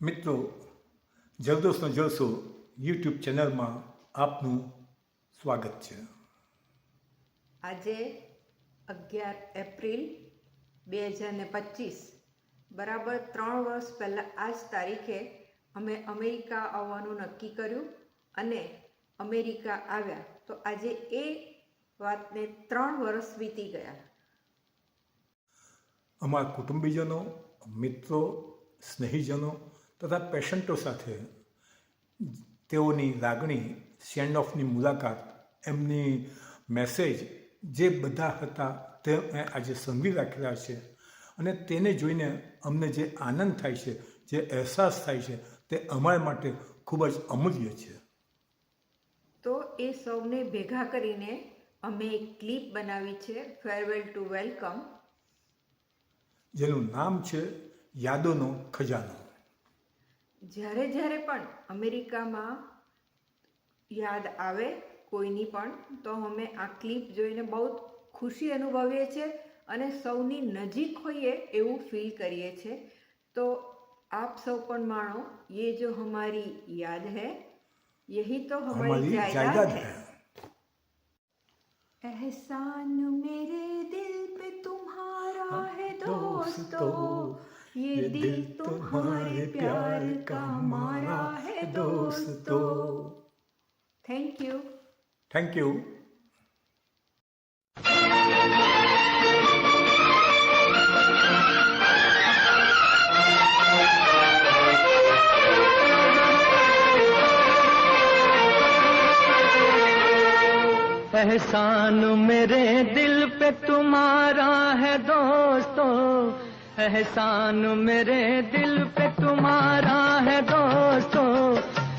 મિત્રો જરદોશનો જલસો યુટ્યુબ ચેનલમાં આપનું સ્વાગત છે. આજે અગિયાર એપ્રિલ બે હજાર ને પચીસ બરાબર ત્રણ વર્ષ પહેલાં આ જ તારીખે અમે અમેરિકા આવવાનું નક્કી કર્યું અને અમેરિકા આવ્યા. તો આજે એ વાતને ત્રણ વર્ષ વીતી ગયા. અમારા કુટુંબીજનો મિત્રો સ્નેહીજનો તથા પેશન્ટો સાથે તેઓની લાગણી સેન્ડ ઓફની મુલાકાત એમની મેસેજ જે બધા હતા તે મેં આજે સંગી રાખેલા છે. અને તેને જોઈને અમને જે આનંદ થાય છે જે અહેસાસ થાય છે તે અમારા માટે ખૂબ જ અમૂલ્ય છે. તો એ સૌને ભેગા કરીને અમે એક ક્લિપ બનાવી છે ફેરવેલ ટુ વેલકમ. જેનું નામ છે યાદોનો ખજાનો. જ્યારે જ્યારે પણ અમેરિકામાં યાદ આવે કોઈની પણ તો અમે આ ક્લિપ જોઈને બહુ ખુશી અનુભવીએ છીએ અને સૌની નજીક હોઈએ એવું ફીલ કરીએ છીએ તો આપ સૌ પણ માણો ये जो हमारी याद है यही तो हमारी हमारी जायदाद जायदाद है है एहसान मेरे दिल पे तुम्हारा हाँ, है दोस्तों, दोस्तों ये दिल तुम्हारे प्यार का मारा है दोस्तों। थैंक यू थैंक यू एहसान मेरे दिल पे तुम्हारा है दोस्तों। एहसान मेरे दिल पे तुम्हारा है दोस्तों।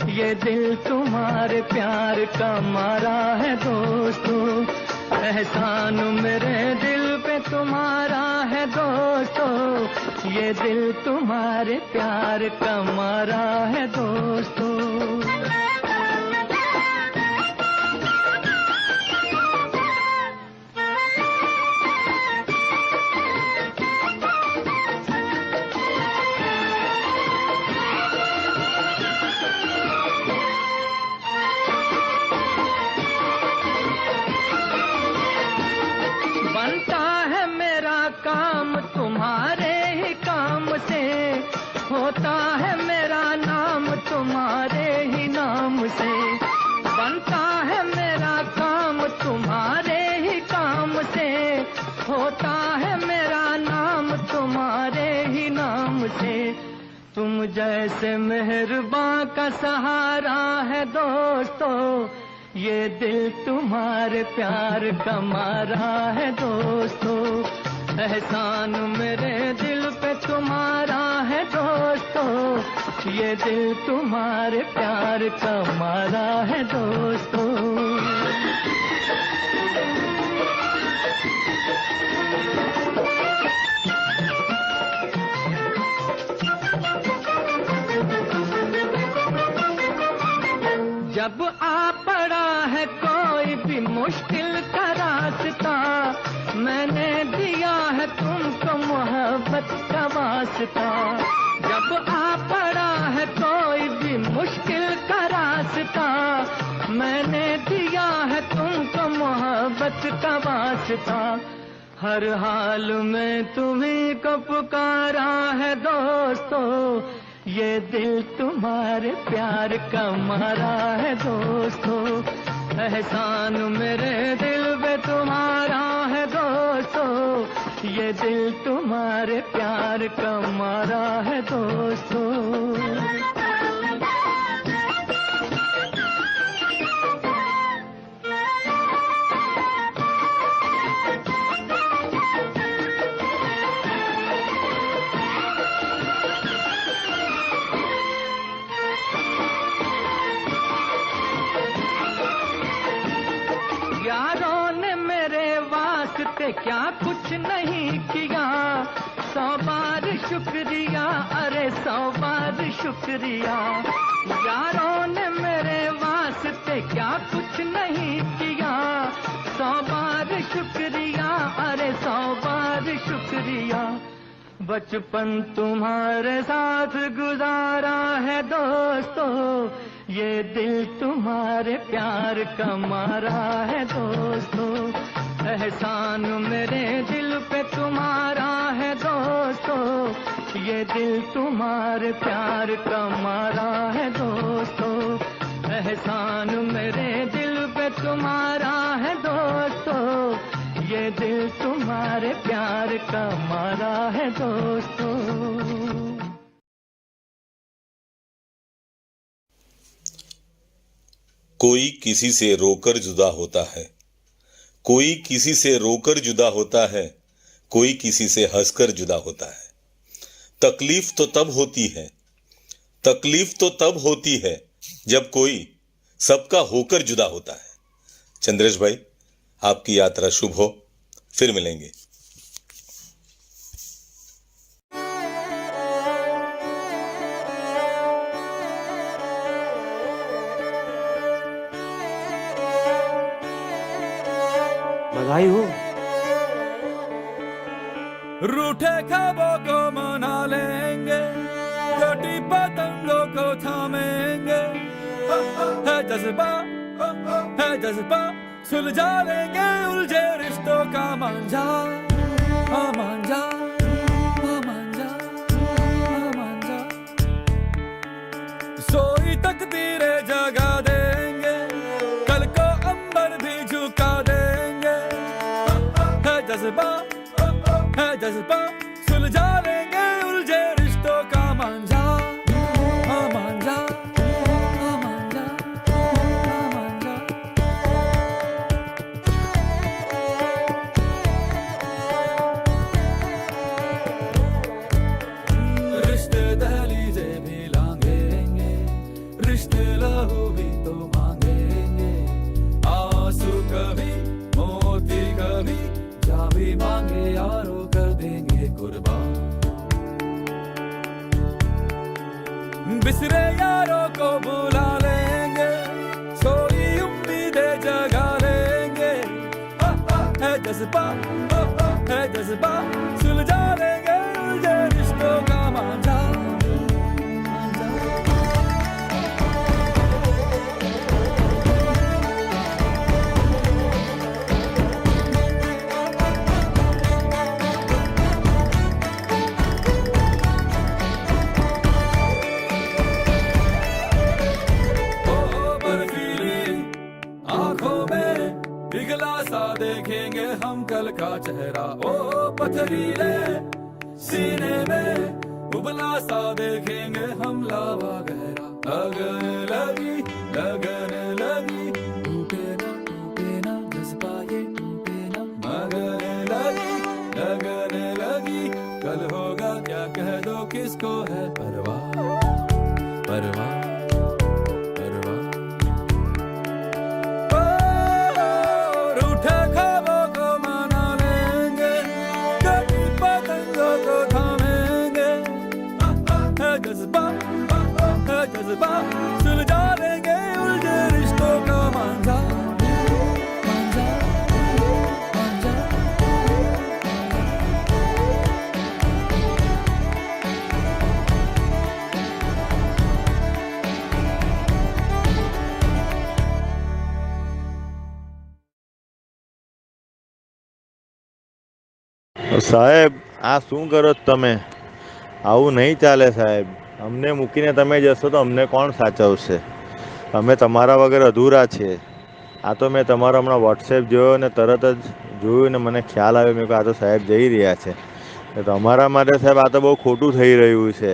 ये दिल तुम्हारे प्यार का मारा है दोस्तों। एहसान मेरे दिल पे तुम्हारा है दोस्तों। ये दिल तुम्हारे प्यार का मारा है दोस्तों। तुम जैसे मेहरबान का सहारा है दोस्तों। ये दिल तुम्हारे प्यार का मारा है दोस्तों। एहसान मेरे दिल पे तुम्हारा है दोस्तों। ये दिल तुम्हारे प्यार का मारा है दोस्तों। जब आ पड़ा है कोई भी मुश्किल का रास्ता। मैंने दिया है तुमको मोहब्बत का वास्ता। जब आ पड़ा है कोई भी मुश्किल का रास्ता, मैंने दिया है तुमको मोहब्बत का वास्ता। हर हाल में तुम्हें को पुकारा है दोस्तों ये दिल तुम्हारे प्यार का मारा है दोस्तों। एहसान मेरे दिल पे तुम्हारा है दोस्तों। ये दिल तुम्हारे प्यार का मारा है दोस्तों। क्या कुछ नहीं किया? सौ बार शुक्रिया, अरे सौ बार शुक्रिया। यारों ने मेरे वास्ते क्या कुछ नहीं किया? सौ बार शुक्रिया, अरे सौ बार शुक्रिया। बचपन तुम्हारे साथ गुजारा है दोस्तों। ये दिल तुम्हारे प्यार का मारा है दोस्तों। एहसान मेरे दिल पे तुम्हारा है दोस्तों। ये दिल तुम्हारे प्यार का मारा है दोस्तों। एहसान मेरे दिल पे तुम्हारा है दोस्तों। ये दिल तुम्हारे प्यार का मारा है दोस्तों। कोई किसी से रोकर जुदा होता है। कोई किसी से रोकर जुदा होता है, कोई किसी से हंसकर जुदा होता है। तकलीफ़ तो तब होती है, तकलीफ़ तो तब होती है जब कोई सबका होकर जुदा होता है। चंद्रेश भाई, आपकी यात्रा शुभ हो, फिर मिलेंगे। बधाई हो? रूठे ख्वाबों को मना लेंगे, कटी पतंगों को थामेंगे। है जज्बा है जज्बा, सुलझा लेंगे उलझे रिश्तों का मांझा मांझा मांझा मांझा। सोई जगा जज्बा है जज्बा सुलझा लेंगे बिसरे यारों को बुला लेंगे सोई उम्मीदें जगा लेंगे हा, हा, है जज्बा हा, हा, है जज्बा कल का चेहरा ओ पथरीले सीने में उबला सा देखेंगे हम लावा गहरा लगन लगी लगन સાહેબ, આ શું કરો તમે? આવું નહીં ચાલે સાહેબ. અમને મૂકીને તમે જશો તો અમને કોણ સાચવશે? અમે તમારા વગર અધૂરા છીએ આ તો મેં તમારો હમણાં વોટ્સએપ જોયો ને તરત જ જોયું ને મને ખ્યાલ આવ્યો. મેં કહ્યું આ તો સાહેબ જઈ રહ્યા છે. તમારા માટે સાહેબ આ તો બહુ ખોટું થઈ રહ્યું છે.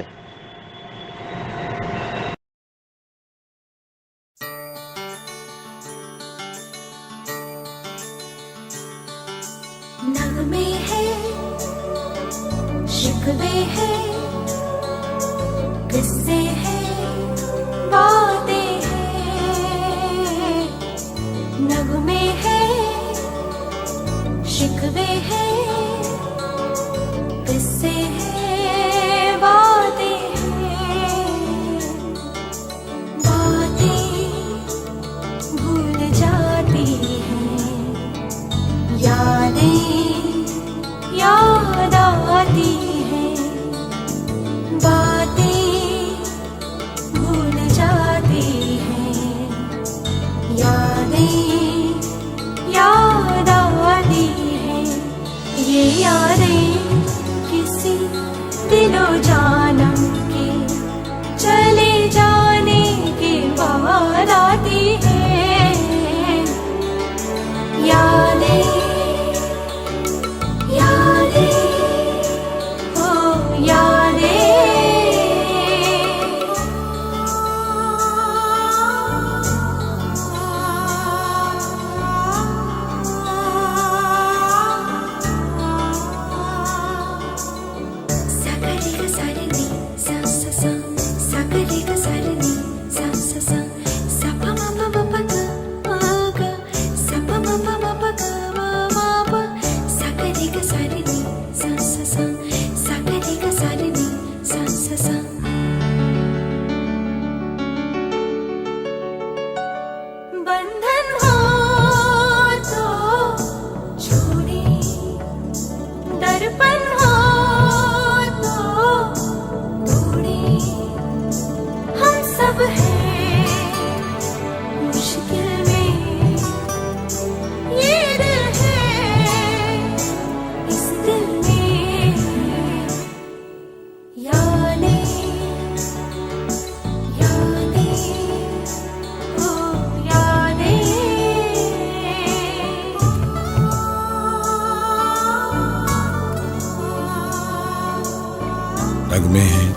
मार्ग हैं।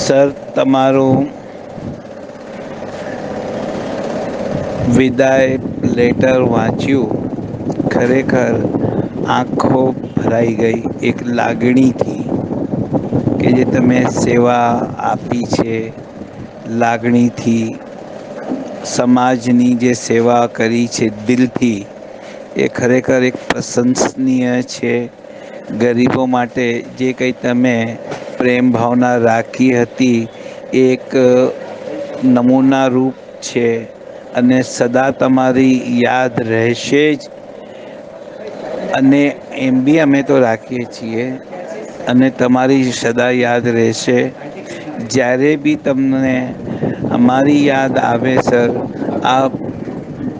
સર તમારું વિદાય લેટર વાંચ્યું ખરેખર આંખો ભરાઈ ગઈ એક લાગણીથી કે જે તમે સેવા આપી છે લાગણીથી સમાજની જે સેવા કરી છે દિલથી, એ ખરેખર એક પ્રશંસનીય છે. ગરીબો માટે જે કંઈ તમે પ્રેમ ભાવના રાખી હતી એક નમૂના રૂપ છે અને સદા તમારી યાદ રહેશે જ. અને એમ બી અમે તો રાખીએ છીએ અને તમારી સદા યાદ રહેશે. જ્યારે બી તમને અમારી યાદ આવે, સર, આપ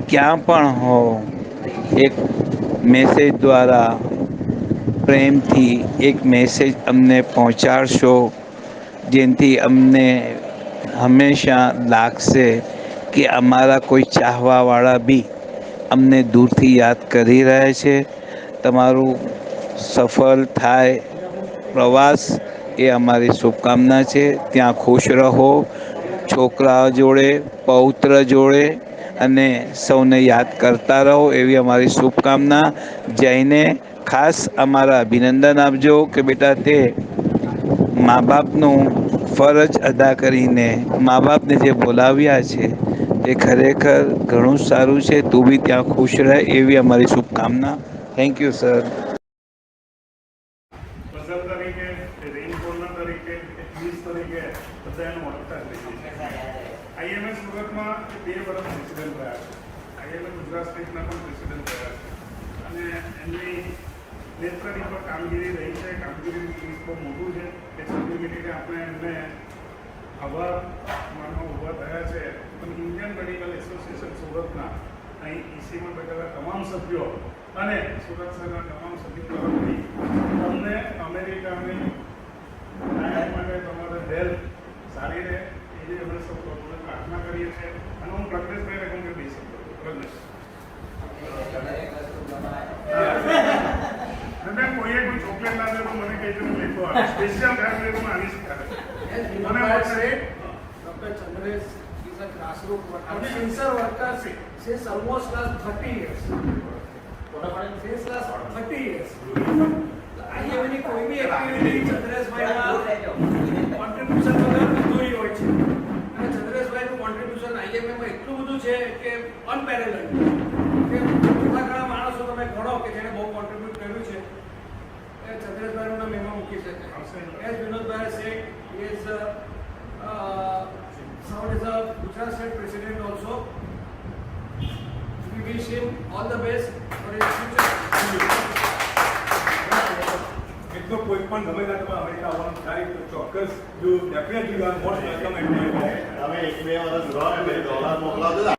ક્યાં પણ હો, એક મેસેજ દ્વારા પ્રેમથી એક મેસેજ અમને પહોંચાડશો, જેનાથી અમને હંમેશા લાગશે કે અમારા કોઈ ચાહવાવાળા બી અમને દૂરથી યાદ કરી રહ્યા છે. તમારું સફળ થાય, પ્રવાસ એ અમારી શુભકામના છે. ત્યાં ખુશ રહો છોકરા જોડે, પૌત્ર જોડે અને સૌને યાદ કરતા રહો એવી અમારી શુભકામના. જઈને ખાસ અમારા અભિનંદન આપજો કે બેટા તે મા બાપનું ફરજ અદા કરીને મા બાપને જે બોલાવ્યા છે એ ખરેખર ઘણું સારું છે. તું બી ત્યાં ખુશ રહે એવી અમારી શુભકામના. થેન્ક યુ સર પઝલ તરીકે રેઇનકોરના તરીકે ક્વિઝ તરીકે બધા એનો ઓળખતા જ રહીએ છીએ આઈએમએસ સુરતમાં બે વર્ષ પ્રેસિડેન્ટ રહ્યા છે આઈએમએસ ગુજરાત સ્ટેટના પણ પ્રેસિડેન્ટ રહ્યા છે અને એમની નેત્રની પર કામગીરી રહી છે કામગીરીનું લિસ્ટ બહુ મોટું છે છેલ્લી કે આપણે એમને આભાર માનમાં ઊભા થયા છે. પણ ઇન્ડિયન મેડિકલ એસોસિએશન સુરતના અહીં ઈસીમાં બેઠેલા તમામ સભ્યો અને સુરત શહેરના તમામ સભ્યો તમને અમેરિકાની લાયક માટે તમારે હેલ્થ સારી રહે એવી અમે સૌ પ્રાર્થના કરીએ છીએ. અને હું પ્રજ્ઞેશભાઈને કહું કે બે શબ્દો પ્રજ્ઞેશ અને કોઈએ કોઈ ચોકલેટ ના તો મને કહેજો હું લેતો આવીશ. સ્પેશિયલ ખાસ તો આવીશ મને મળશે. Dr. Chandresh is a grassroots worker, sincere worker. since almost last 30 years. Since last 30 years. અહીંયા એની કોઈ બી એક્ટિવિટી ચંદ્રેશભાઈના કોન્ટ્રીબ્યુશન વગર અધૂરી હોય છે. અને ચંદ્રેશભાઈનું કોન્ટ્રીબ્યુશન આઈએમએમાં એટલું બધું છે કે અનપેરેલલ કે ઘણા માણસો તમે ગણો કે જેને બહુ કોન્ટ્રીબ્યુટ છે એ ચંદ્રેશભાઈનું નામ એમાં મૂકી શકાય as Vinodbhai set is is a Gujarat State President also. We wish him all the best for his future. એક તો કોઈ પણ ગમે ત્યાં તમે અમેરિકા આવવાનું થાય તો ચોક્કસ you definitely you are most welcome and તમે એક બે વર્ષ રહો એટલે ડોલર મોકલાવજો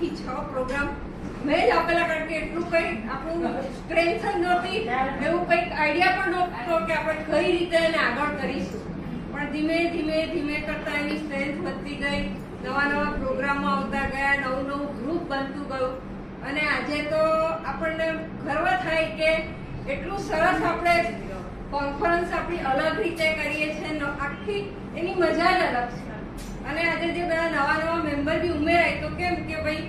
થી છ પ્રોગ્રામ મેં જ આપેલા કારણ કે એટલું કંઈ આપણું સ્ટ્રેન્થ જ નહોતી. એવું કંઈક આઈડિયા પણ નહોતો કે આપણે કઈ રીતે એને આગળ કરીશું. પણ ધીમે ધીમે ધીમે કરતા એની સ્ટ્રેન્થ વધતી ગઈ. નવા નવા પ્રોગ્રામો આવતા ગયા, નવું નવું ગ્રુપ બનતું ગયું. અને આજે તો આપણને ગર્વ થાય કે એટલું સરસ આપણે કોન્ફરન્સ આપણી અલગ રીતે કરીએ છીએ. આખી એની મજા જ અલગ છે. અને આજે જે બધા નવા નવા મેમ્બર બી ઉમેરાય તો કેમ કે ભાઈ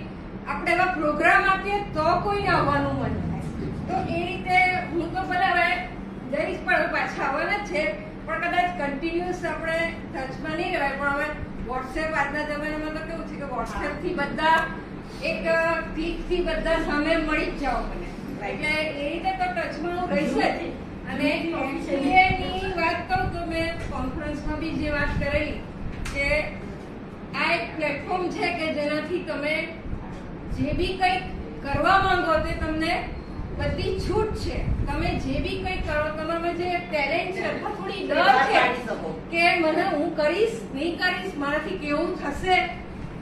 આપણે એવા પ્રોગ્રામ આપીએ તો કોઈને આવવાનું મન થાય. તો એ રીતે હું તો ભલે હવે જઈશ પણ પાછા આવવાના જ છે પણ કદાચ કન્ટિન્યુઅસ આપણે ટચમાં નહીં રહેવાય. પણ હવે વોટ્સએપ આજના જમાનામાં તો કેવું છે કે વોટ્સએપથી બધા એક ક્લિકથી બધા સામે મળી જ જાઓ મને. એટલે એ રીતે તો ટચમાં હું રહીશ જ. અને MCA વાત કહું તો મેં કોન્ફરન્સમાં બી જે વાત કરેલી કે આ એક પ્લેટફોર્મ છે કે જેનાથી તમે જે બી કંઈક કરવા માંગો તે તમને બધી છૂટ છે. તમે જે બી કંઈક કરો તમારામાં જે ટેલેન્ટ છે અથવા થોડી ડર છે કે મને હું કરીશ નહીં કરીશ મારાથી કેવું થશે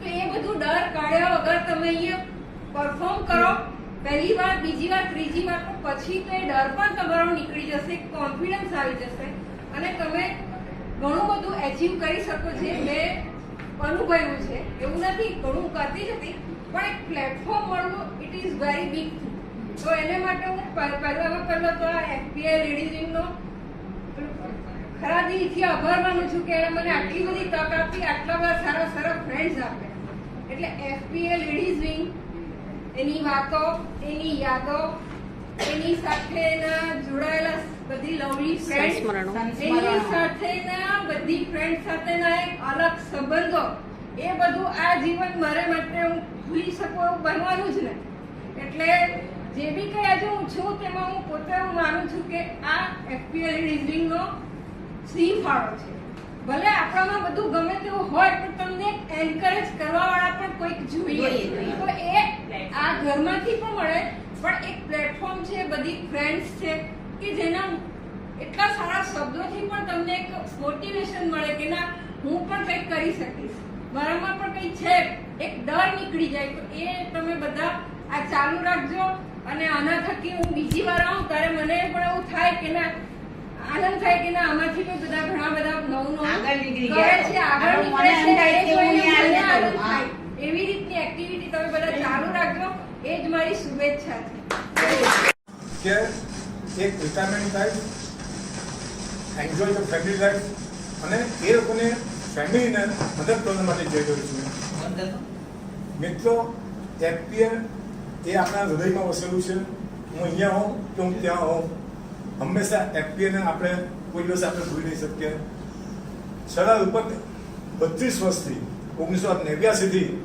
તો એ બધું ડર કાઢ્યા વગર તમે અહીંયા પરફોર્મ કરો. પહેલી વાર બીજી વાર ત્રીજી વાર પછી તો એ ડર પણ તમારો નીકળી જશે કોન્ફિડન્સ આવી જશે. અને તમે ઘણું બધું એચીવ કરી શકો જે મેં અનુભવ્યું છે. એવું નથી, ઘણું કરતી જ હતી, પણ એક પ્લેટફોર્મ મળવું ઇટ ઇઝ વેરી બિગ તો એને માટે હું પ- પહેલામાં પહેલો તો આ એફપીઆઈ લેડીઝ વિંગનો ખરા દિલથી આભાર માનું છું કે એણે મને આટલી બધી તક આપી, આટલા બધા સારા સારા ફ્રેન્ડ્સ આપ્યા એટલે એફપીએ લેડીઝ વિંગ એની વાતો, એની યાદો એની સાથેના જોડાયેલા બધી લવલી ફ્રેન્ડ એની સાથેના બધી ફ્રેન્ડ સાથેના એક અલગ સંબંધો. એ બધું આ જીવન મારે માટે હું ભૂલી શકું એવું બનવાનું જ ને એટલે જે બી કંઈ આજે હું છું તેમાં હું પોતે હું માનું છું કે આ એફપીએલ રિઝનિંગનો સી ફાળો છે. ભલે આપણામાં બધું ગમે તેવું હોય પણ તમને એન્કરેજ કરવા વાળા પણ કોઈક જોઈએ, તો એ આ ઘરમાંથી પણ મળે પણ એક પ્લેટફોર્મ છે બધી ફ્રેન્ડ્સ છે કે જેના એટલા સારા શબ્દોથી પણ તમને એક મોટિવેશન મળે કે ના હું પણ કંઈક કરી શકીશ. મારામાં પણ કંઈ છે એક ડર નીકળી જાય તો એ તમે બધા આ ચાલુ રાખજો અને આના થકી હું બીજી વાર આવું ત્યારે મને પણ એવું થાય કે ના આનંદ થાય કે ના આમાંથી પણ બધા ઘણા બધા નવું નવું આગળ નીકળી ગયા. છે. આગળ નીકળે છે એવી રીતની એક્ટિવિટી તમે બધા ચાલુ રાખજો. એ જ મારી શુભેચ્છા છે. કે એક retirement life enjoy the family life અને એ લોકોને ફેમિલીને મદદ કરવા માટે જઈ રહ્યો છું. મિત્રો એપીએલ એ આપણા હૃદયમાં વસેલું છે. હું અહીંયા હોઉં કે હું ત્યાં હોઉં. હંમેશા એફપીએને આપણે કોઈ દિવસ આપણે ભૂલી નહીં શકીએ. સરળ ઉપર બત્રીસ વર્ષથી, ઓગણીસો નેવ્યાસીથી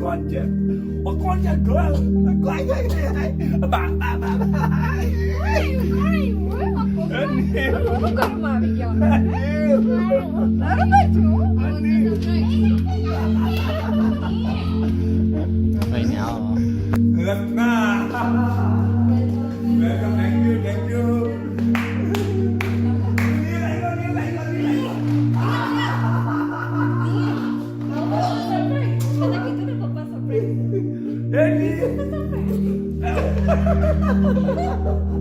કોણ છે ઓ કોણ છે ગર્લ કોઈ કોઈ બા બા બા બા રત્ના 哈哈哈哈哈！